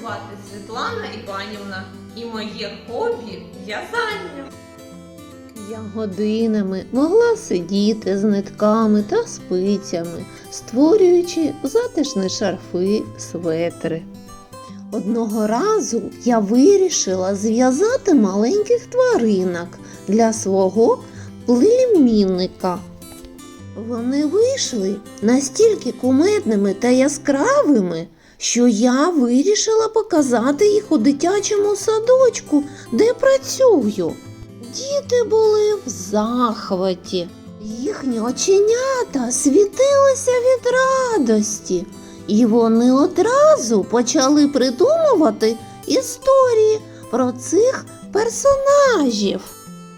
звати Світлана Іванівна і моє хобі в'язання. Я годинами могла сидіти з нитками та спицями, створюючи затишні шарфи, светри. Одного разу я вирішила зв'язати маленьких тваринок для свого племінника. Вони вийшли настільки кумедними та яскравими, що я вирішила показати їх у дитячому садочку, де працюю. Діти були в захваті. Їхні оченята світилися від радості, і вони одразу почали придумувати історії про цих персонажів.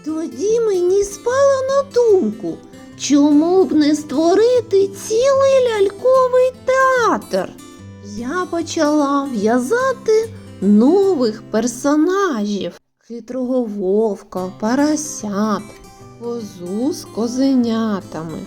Тоді мені спало на думку, чому б не створити цілий ляльковий театр. Я почала в'язати нових персонажів хитрого вовка, поросят, козу з козенятами,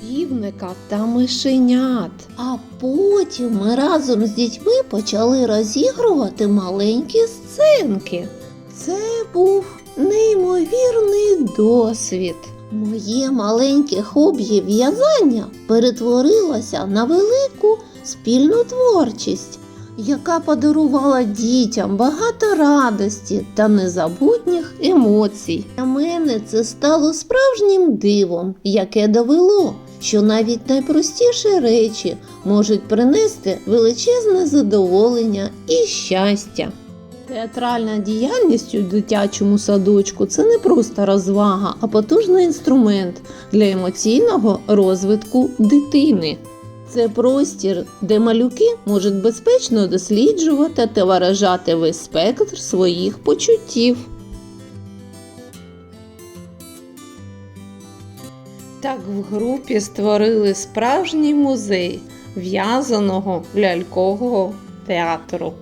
півника та мишенят. А потім ми разом з дітьми почали розігрувати маленькі сценки. Це був неймовірний досвід. Моє маленьке хобі в'язання перетворилося на велику спільну творчість яка подарувала дітям багато радості та незабутніх емоцій. Для мене це стало справжнім дивом, яке довело, що навіть найпростіші речі можуть принести величезне задоволення і щастя. Театральна діяльність у дитячому садочку це не просто розвага, а потужний інструмент для емоційного розвитку дитини. Це простір, де малюки можуть безпечно досліджувати та виражати весь спектр своїх почуттів. Так в групі створили справжній музей в'язаного лялькового театру.